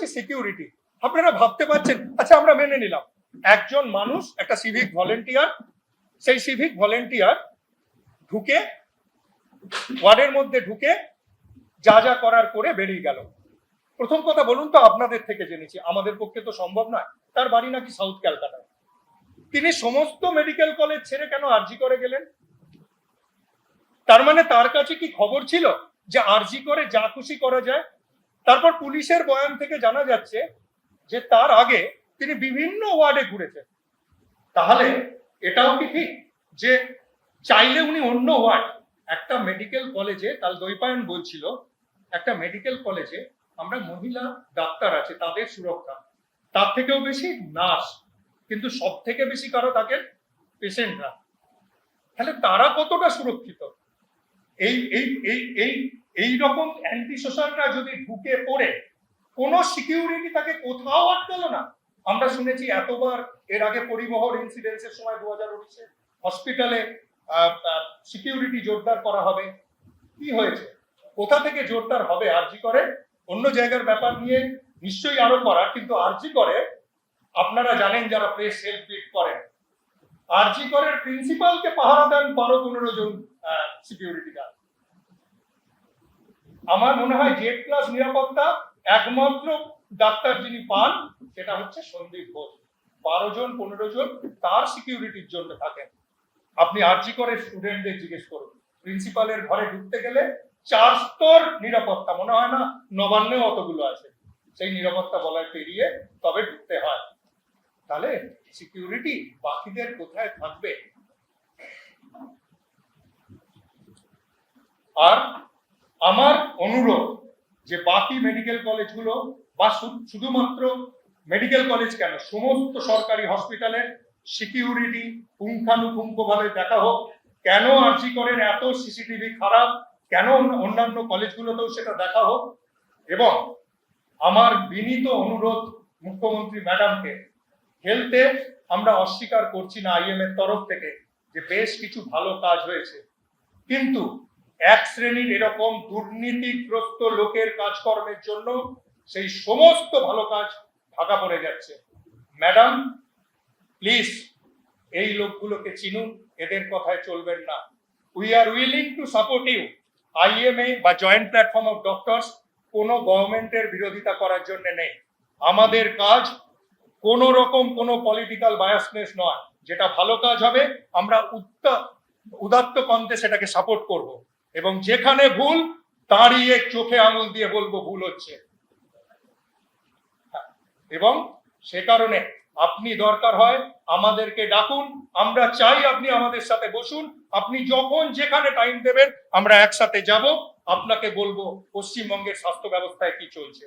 হচ্ছে সিকিউরিটি আপনারা ভাবতে পারছেন আচ্ছা আমরা মেনে নিলাম। একজন মানুষ, একটা সিভিক ভলেন্টিয়ার সেই সিভিক ভলেন্টিয়ার ঢুকে, ওয়ার্ডের মধ্যে ঢুকে যা যা করার করে বেরিয়ে গেল। প্রথম কথা বলুন তো, আপনাদের থেকে জেনেছি। আমাদের পক্ষে তো সম্ভব নয়। তার বাড়ি নাকি সাউথ ক্যালকাটায়। তিনি সমস্ত মেডিকেল কলেজ ছেড়ে কেন আরজি করে গেলেন? তার মানে তার কাছে কি খবর ছিল যে আরজি করে যা খুশি করা যায়? তারপর পুলিশের বয়ান থেকে জানা যাচ্ছে যে তার আগে তিনি বিভিন্ন ওয়ার্ডে ঘুরেছেন। তাহলে এটাও কি ঠিক যে চাইলে উনি অন্য ওয়ার্ড, একটা মেডিকেল কলেজে কাল দৈপায়ন বলছিল, একটা মেডিকেল কলেজে আমরা মহিলা ডাক্তার আছে, তাদের সুরক্ষা। তার থেকেও বেশি নার্স, কিন্তু সব থেকে বেশি কারও তাকে পেশেন্টরা। তাহলে তারা কতটা সুরক্ষিত? এই এই এই এই রকম অ্যান্টি সোশ্যালরা যদি ঢুকে পড়ে, কোনো সিকিউরিটি তাকে কোথাও আটকালো না। আমরা শুনেছি এতবার এর আগে পরিবহন ইনসিডেন্সের সময় দু হাজার উনিশে হসপিটালে সিকিউরিটি জোরদার করা হবে। কি হয়েছে? কোথা থেকে জোরদার হবে? আরজি করে? অন্য জায়গার ব্যাপার নিয়ে নিশ্চয়ই আরও করার, কিন্তু আরজি করে, আপনারা জানেন যারা প্রেস হেল্প বিট করেন, আরজি করের প্রিন্সিপালকে পাহারা দেন বারো পনেরো জন সিকিউরিটি গার্ড আমার মনে হয় জেড ক্লাস নিরাপত্তা একমাত্র ডাক্তার যিনি পান, সেটা হচ্ছে সন্দীপ ঘোষ। বারো জন, পনেরো জন, তার সিকিউরিটির জন্য থাকেন। আপনি আরজি করে স্টুডেন্টদের জিজ্ঞেস করুন। প্রিন্সিপালের ঘরে ঢুকতে গেলে চার স্তর নিরাপত্তা, মনে হয় না? নবান্নেও অতগুলো আছে। সেই নিরাপত্তা বলায় পেরিয়ে তবে ঢুকতে হয়। তাহলে সিকিউরিটি বাকিদের কোথায় থাকবে? আর আমার অনুরোধ যে বাকি মেডিকেল কলেজগুলো বা শুধুমাত্র মেডিকেল কলেজ কেন, সমস্ত সরকারি হসপিটালের সিকিউরিটি পুঙ্খানুপুঙ্খভাবে দেখা হোক, কেন আর্জি করেন, এত সিসিটিভি খারাপ, কেন অন্যান্য কলেজগুলোতেও সেটা দেখা হোক, এবং আমার বিনীত অনুরোধ মুখ্যমন্ত্রী ম্যাডামকে হেলথে আমরা অস্বীকার করছি না আইএম এর তরফ থেকে যে বেশ কিছু ভালো কাজ হয়েছে। কিন্তু এক শ্রেণির এরকম দুর্নীতিগ্রস্ত লোকের কাজকর্মের জন্য সেই সমস্ত ভালো কাজ ঢাকা পড়ে যাচ্ছে। ম্যাডাম, প্লিজ এই লোকগুলোকে চিনুন, এদের কথায় চলবেন না। We are willing to support you. IMA বা জয়েন্ট প্ল্যাটফর্ম অফ ডক্টরস কোনো গভর্নমেন্টের বিরোধিতা করার জন্য নেই। আমাদের কাজ কোন রকম কোনো পলিটিক্যাল বায়াসনেস নয়। যেটা ভালো কাজ হবে, আমরা উদাত্ত কণ্ঠে সেটাকে সাপোর্ট করব। এবং যেখানে ভুল দাঁড়িয়ে চোখে আঙুল দিয়ে বলব ভুল হচ্ছে। এবং সে কারণে আপনি দরকার হয় আমাদেরকে ডাকুন, আমরা চাই আপনি আমাদের সাথে বসুন, আপনি যখন যেখানে টাইম দেবেন, আমরা একসাথে যাব, আপনাকে বলব পশ্চিমবঙ্গের স্বাস্থ্য ব্যবস্থায় কি চলছে।